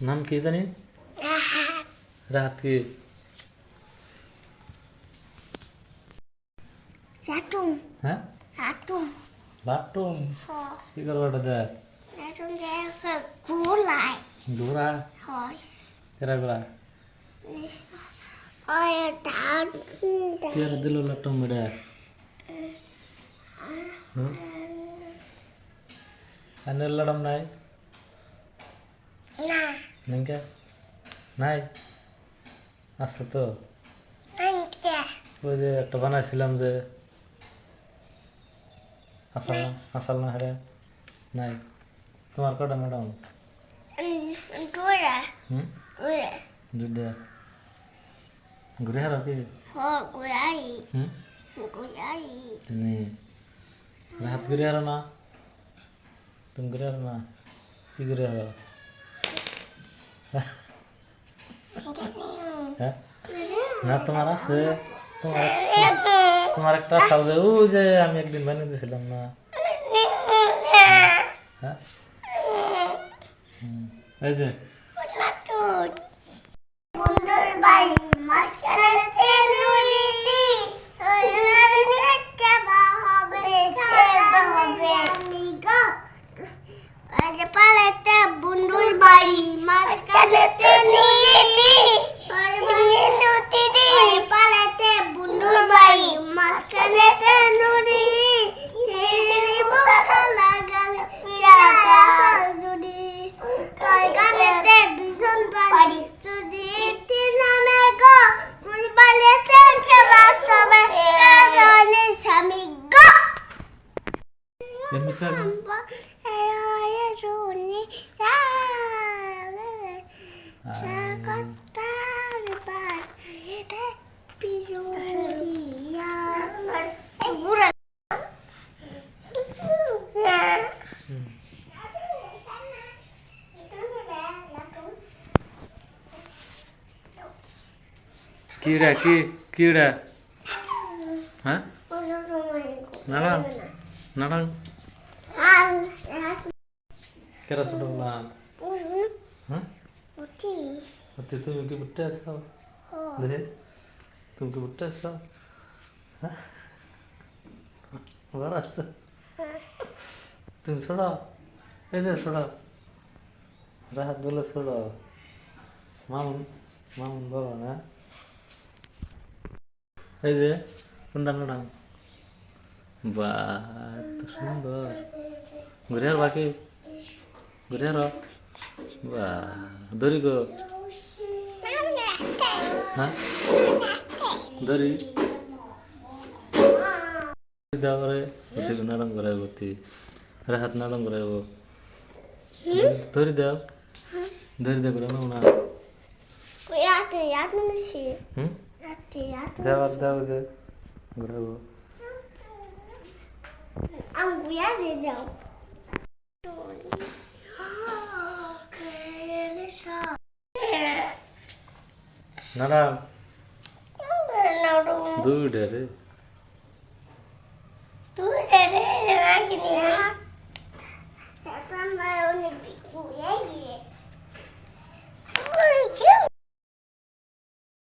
নাম কি জানি? রাহাত। কি Satu, হ্যাঁ? satu. লাট্টুম Oh, কি করব এটা দেখ। dia ke gulai. দূরা Oh, কেরা গোড়া oh ya tahu. কি আর দিল লাট্টুম এটা হুম? আনের লড়ম নাই? Nah, নিকে নাই? আছে তো। ওই যে একটা বানাইছিলাম যে আসাল না আসাল না হ্যাঁ নাই। তোমার কটা ম্যাডাম? ঘুরে হারো কি? gulai. তুমি রাত ঘুরে হারো না? তুমি ঘুরে হারো না? কি ঘুরে হারো হ্যাঁ না তোমার আছে। তোমার তোমার একটা আসাল যে ও যে আমি একদিন বানিয়ে দিয়েছিলাম না। হ্যাঁ? এই যে এমনি স্যার শুনি হুম। কি রে কি কি রে হ্যাঁ নারাং নারাং কেরা ছোট বললাম হ্যাঁ তুমি কি বুট্টে আছো দেখে তুমি কি বুট্টে আছো হ্যাঁ ভালো তুমি ছোড়ো এই যে ছোড়ো রাহাত বলে ছোড়ো মামুন মামুন বাবা না এই যে কোনটা নাম বা সুন্দর ঘুরে আর বাকি ঘুরে আর দড়ি গো হ্যাঁ দড়ি করে গতি নরম করে ধরি দাও ধরি দাও করে না ya. দেওয়ার দাও যে ঘুরাবো Aku ya dia jauh. என்னடா? தூடாரு தூடாரு நான்